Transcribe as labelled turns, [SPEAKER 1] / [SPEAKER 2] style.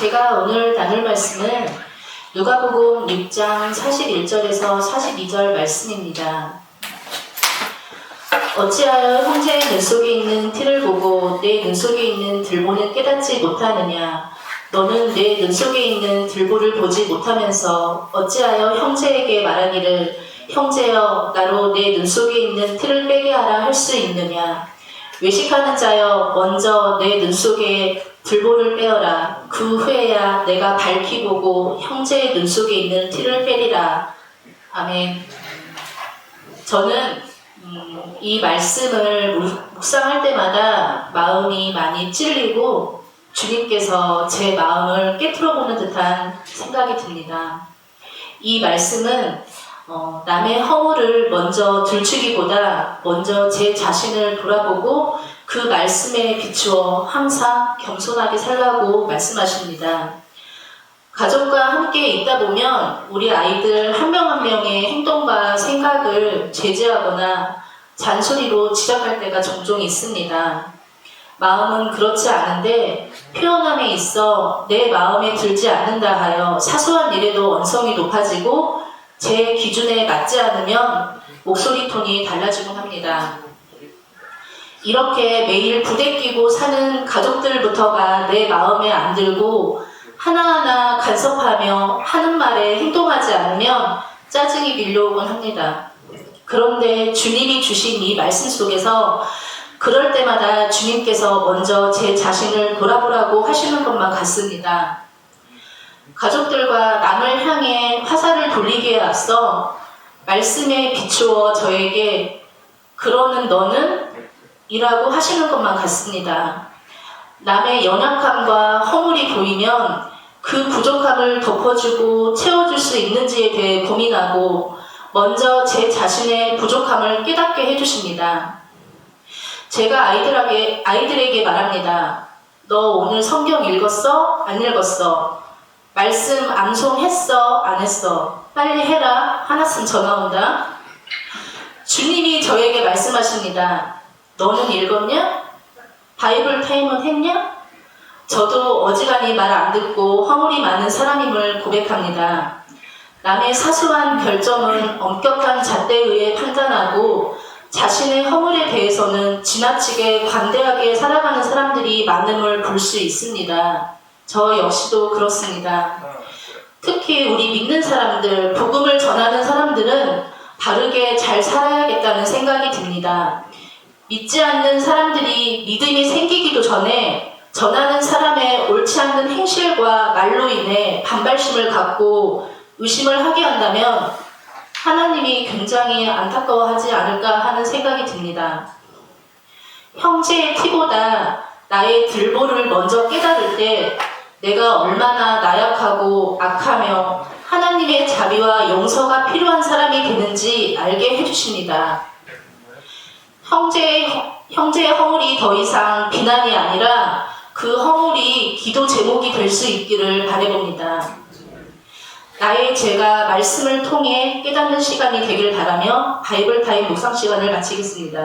[SPEAKER 1] 제가 오늘 나눌 말씀은 누가복음 6장 41절에서 42절 말씀입니다. 어찌하여 형제의 눈 속에 있는 티를 보고 내 눈 속에 있는 들보는 깨닫지 못하느냐? 너는 내 눈 속에 있는 들보를 보지 못하면서 어찌하여 형제에게 말하기를 형제여 나로 내 눈 속에 있는 티를 빼게 하라 할 수 있느냐? 외식하는 자여 먼저 내 눈 속에 들보를 빼어라. 그 후에야 내가 밝히 보고 형제의 눈 속에 있는 티를 빼리라. 아멘. 저는 음, 이 말씀을 묵- 묵상할 때마다 마음이 많이 찔리고 주님께서 제 마음을 깨트려 보는 듯한 생각이 듭니다. 이 말씀은 어, 남의 허물을 먼저 들추기보다 먼저 제 자신을 돌아보고 그 말씀에 비추어 항상 겸손하게 살라고 말씀하십니다. 가족과 함께 있다 보면 우리 아이들 한명한 명의 행동과 생각을 제지하거나 잔소리로 지적할 때가 종종 있습니다. 마음은 그렇지 않은데 표현함에 있어 내 마음에 들지 않는다 하여 사소한 일에도 언성이 높아지고 제 기준에 맞지 않으면 목소리 톤이 달라지곤 합니다. 이렇게 매일 부대끼고 사는 가족들부터가 내 마음에 안 들고 하나하나 간섭하며 하는 말에 행동하지 않으면 짜증이 밀려오곤 합니다. 그런데 주님이 주신 이 말씀 속에서 그럴 때마다 주님께서 먼저 제 자신을 돌아보라고 하시는 것만 같습니다. 가족들과 화살을 돌리기에 앞서 말씀에 비추어 저에게 그러는 너는 이라고 하시는 것만 같습니다. 남의 연약함과 허물이 보이면 그 부족함을 덮어주고 채워줄 수 있는지에 대해 고민하고 먼저 제 자신의 부족함을 깨닫게 해주십니다. 제가 아이들에게, 아이들에게 말합니다. 너 오늘 성경 읽었어? 안 읽었어? 말씀 암송했어? 안 했어? 빨리 해라. 하나씩 전화 온다. 주님이 저에게 말씀하십니다. 너는 읽었냐? 바이블 타임은 했냐? 저도 어지간히 말 안 듣고 허물이 많은 사람임을 고백합니다. 남의 사소한 결정은 엄격한 잣대에 의해 판단하고 자신의 허물에 대해서는 지나치게 관대하게 살아가는 사람들이 많음을 볼 수 있습니다. 저 역시도 그렇습니다. 특히 우리 믿는 사람들, 복음을 전하는 사람들은 바르게 잘 살아야겠다는 생각이 듭니다. 믿지 않는 사람들이 믿음이 생기기도 전에 전하는 사람의 옳지 않는 행실과 말로 인해 반발심을 갖고 의심을 하게 한다면 하나님이 굉장히 안타까워하지 않을까 하는 생각이 듭니다. 형제의 티보다 나의 들보를 먼저 깨달을 때 내가 얼마나 나약하고 악하며 하나님의 자비와 용서가 필요한 사람이 되는지 알게 해주십니다. 형제의, 허- 형제의 허물이 더 이상 비난이 아니라 그 허물이 기도 제목이 될 수 있기를 바라봅니다. 나의 죄가 말씀을 통해 깨닫는 시간이 되길 바라며 바이블 타임 묵상 시간을 마치겠습니다.